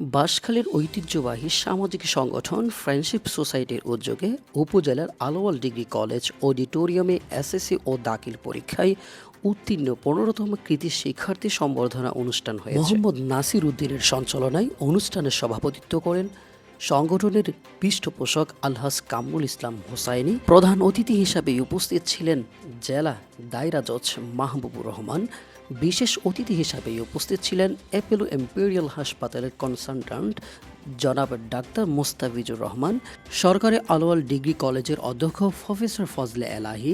বাঁশখালীর ঐতিহ্যবাহী সামাজিক সংগঠন ফ্রেন্ডশিপ সোসাইটির উদ্যোগে উপজেলার আলোয়াল ডিগ্রি কলেজ অডিটোরিয়ামে এসএসসি ও দাখিল পরীক্ষায় উত্তীর্ণ পনেরোতম কৃতি শিক্ষার্থী সম্বর্ধনা অনুষ্ঠান হয়েছে। মোহাম্মদ নাসির উদ্দিনের সঞ্চালনায় অনুষ্ঠানের সভাপতিত্ব করেন সংগঠনের পৃষ্ঠপোষক আলহাস কামরুল ইসলাম হোসাইনি। প্রধান অতিথি হিসাবে উপস্থিত ছিলেন জেলা দায়রা জজ মাহবুবুর রহমান বিশেষ অতিথি হিসাবে উপস্থিত ছিলেন অ্যাপেলো এম্পেরিয়াল হাসপাতালের কনসালট্যান্ট জনাব ডাক্তার মোস্তাফিজুর রহমান, সরকারি আলোয়াল ডিগ্রি কলেজের অধ্যক্ষ প্রফেসর ফজলে এলাহি,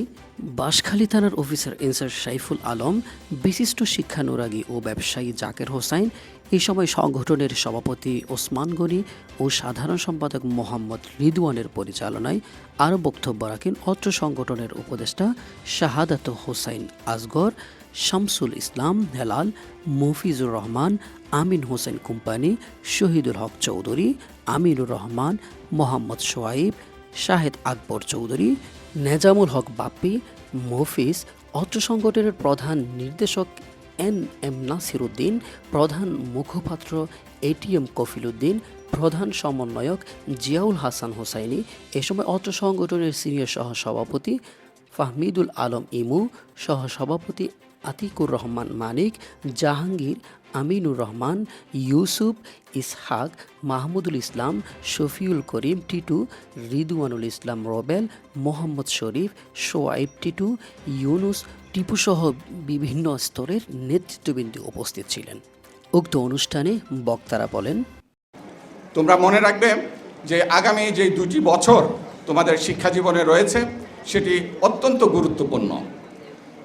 বাঁশখালী থানার অফিসার ইনসার সাইফুল আলম, বিশিষ্ট শিক্ষানুরাগী ও ব্যবসায়ী জাকের হোসাইন, এই সময় সংগঠনের সভাপতি ওসমান গনি ও সাধারণ সম্পাদক মোহাম্মদ রিদওয়ানের পরিচালনায় আরও বক্তব্য রাখেন অত্র সংগঠনের উপদেষ্টা শাহাদাত হোসাইন আজগর। শামসুল ইসলাম, হেলাল, মফিজুর রহমান, আমিন হোসেন কোম্পানি, শহীদুল হক চৌধুরী, আমিনুর রহমান, মোহাম্মদ সোয়াইব, শাহেদ আকবর চৌধুরী, নেজামুল হক বাপ্পি, মফিজ, অত্র সংগঠনের প্রধান নির্দেশক এন এম নাসির উদ্দিন প্রধান মুখপাত্র এটিএম কফিলুদ্দিন প্রধান সমন্বয়ক জিয়াউল হাসান হোসাইনি, এ সময় অত্র সংগঠনের সিনিয়র সহসভাপতি ফাহমিদুল আলম ইমু সহ সভাপতি আতিকুর রহমান মানিক, জাহাঙ্গীর আমিনুর রহমান, ইউসুফ ইসহাক, মাহমুদুল ইসলাম, শফিউল করিম টিটু রিদুয়ানুল ইসলাম রবেল, মোহাম্মদ শরীফ সোয়াইব টিটু, ইউনুস টিপুসহ বিভিন্ন স্তরের নেতৃত্ববৃন্দ উপস্থিত ছিলেন। উক্ত অনুষ্ঠানে বক্তারা বলেন, তোমরা মনে রাখবে যে আগামী যে দুটি বছর তোমাদের শিক্ষা জীবনে রয়েছে, সেটি অত্যন্ত গুরুত্বপূর্ণ।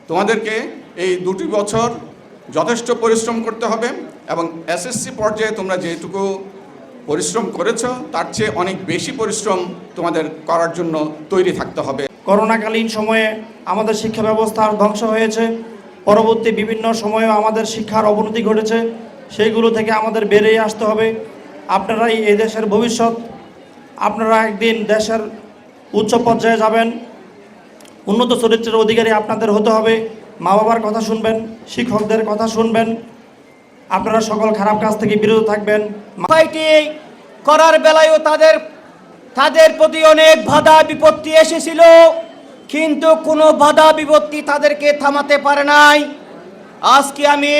তোমাদেরকে এই দুটি বছর যথেষ্ট পরিশ্রম করতে হবে এবং এসএসসি পর্যায়ে তোমরা যেটুকু পরিশ্রম করেছ, তার চেয়ে অনেক বেশি পরিশ্রম তোমাদের করার জন্য তৈরি থাকতে হবে। করোনাকালীন সময়ে আমাদের শিক্ষা ব্যবস্থার ধ্বংস হয়েছে, পরবর্তী বিভিন্ন সময়েও আমাদের শিক্ষার অবনতি ঘটেছে, সেইগুলো থেকে আমাদের বেরিয়ে আসতে হবে। আপনারাই এই দেশের ভবিষ্যৎ, আপনারা একদিন দেশের উচ্চ পর্যায়ে যাবেন, উন্নত চরিত্রের অধিকারী আপনাদের হতে হবে। মা বাবার কথা শুনবেন শিক্ষকদের কথা শুনবেন আপনারা সকল খারাপ কাজ থেকে বিরত থাকবেন। ফাইটি করার বেলায়ও তাদের তাদের প্রতি অনেক বাধা বিপত্তি এসেছিল কিন্তু কোনো বাধা বিপত্তি তাদেরকে থামাতে পারে নাই। আজকে আমি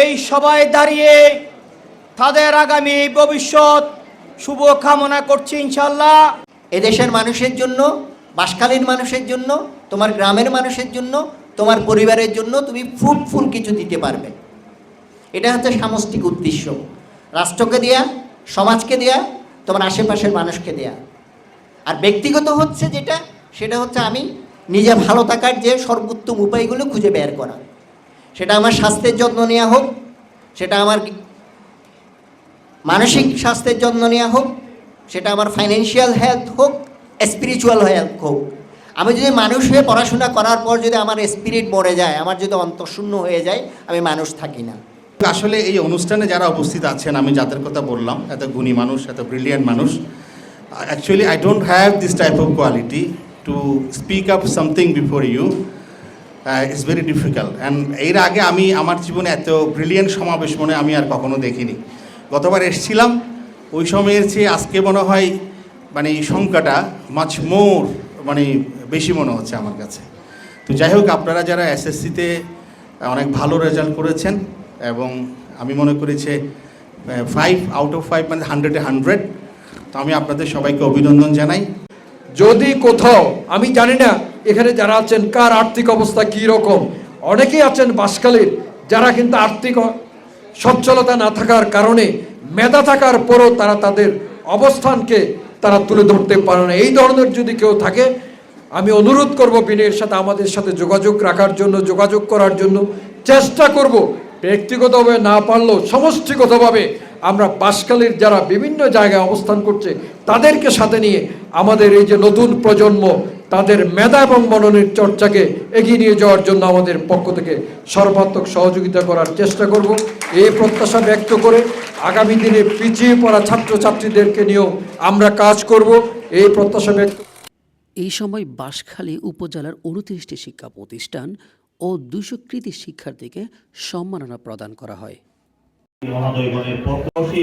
এই সবাই দাঁড়িয়ে তাদের আগামী ভবিষ্যৎ শুভ কামনা করছি ইনশাল্লাহ এদেশের মানুষের জন্য বাসকালীন মানুষের জন্য, তোমার গ্রামের মানুষের জন্য, তোমার পরিবারের জন্য তুমি ফ্রুটফুল কিছু দিতে পারবে। এটা হচ্ছে সামষ্টিক উদ্দেশ্য। রাষ্ট্রকে দেয়া, সমাজকে দেয়া, তোমার আশেপাশের মানুষকে দেয়া। আর ব্যক্তিগত হচ্ছে যেটা, সেটা হচ্ছে আমি নিজে ভালো থাকার যে সর্বোত্তম উপায়গুলো খুঁজে বের করা। সেটা আমার স্বাস্থ্যের যত্ন নেওয়া হোক, সেটা আমার মানসিক স্বাস্থ্যের যত্ন নেওয়া হোক, সেটা আমার ফাইন্যান্সিয়াল হেলথ হোক স্পিরিচুয়াল হেলথ হোক। আমি যদি মানুষ হয়ে পড়াশোনা করার পর যদি আমার স্পিরিট মরে যায়, আমার যদি অন্তঃশূন্য হয়ে যায়, আমি মানুষ থাকি না। আসলে এই অনুষ্ঠানে যারা উপস্থিত আছেন, আমি যাদের কথা বললাম, এত গুণী মানুষ, এত ব্রিলিয়ান্ট মানুষ actually I don't have this type of quality to speak up something before you it's very difficult and এর আগে আমি আমার জীবনে এত ব্রিলিয়েন্ট সমাবেশ মনে আমি আর কখনো দেখিনি। গতবার এসেছিলাম, ওই সময়ের চেয়ে আজকে মনে হয় মানে এই সংখ্যাটা মাছ মোর মানে বেশি মনে হচ্ছে আমার কাছে। তো যাই হোক আপনারা যারা এসএসসিতে অনেক ভালো রেজাল্ট করেছেন এবং আমি মনে করি যে ফাইভ আউট অফ ফাইভ মানে হান্ড্রেডে হান্ড্রেড তো আমি আপনাদের সবাইকে অভিনন্দন জানাই। যদি কোথাও, আমি জানি না এখানে যারা আছেন, কার আর্থিক অবস্থা কী রকম? অনেকেই আছেন বাসকালীন, যারা কিন্তু আর্থিক সচ্ছলতা না থাকার কারণে, মেধা থাকার পরও তারা তাদের অবস্থানকে তারা তুলে ধরতে পারে না। এই ধরনের যদি কেউ থাকে, আমি অনুরোধ করব বিনয়ের সাথে, আমাদের সাথে যোগাযোগ রাখার জন্য, যোগাযোগ করার জন্য চেষ্টা করব। ব্যক্তিগতভাবে না পারলেও সমষ্টিগতভাবে আমরা বাসকালীর যারা বিভিন্ন জায়গায় অবস্থান করছে, তাদেরকে সাথে নিয়ে আমাদের এই যে নতুন প্রজন্ম তাদের মেধা এবং মননের চর্চাকে এগিয়ে নিয়ে যাওয়ার জন্য আমাদের পক্ষ থেকে সর্বাত্মক সহযোগিতা করার চেষ্টা করব। এই প্রত্যাশা ব্যক্ত করে আগামী দিনে পিছিয়ে পড়া ছাত্রছাত্রীদেরকে নিয়েও আমরা কাজ করব। এই প্রত্যাশা ব্যক্ত এই সময় বাঁশখালী উপজেলার উনত্রিশটি শিক্ষা প্রতিষ্ঠান ও দুশো কৃতি শিক্ষার্থীকে সম্মাননা প্রদান করা হয়। মহোদয়গণের পক্ষে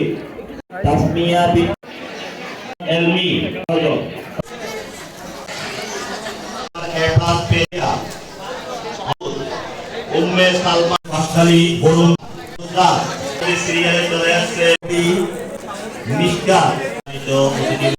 উম্মে সালমা পাঁচখালি বরুণ সিরিয়ালে চলে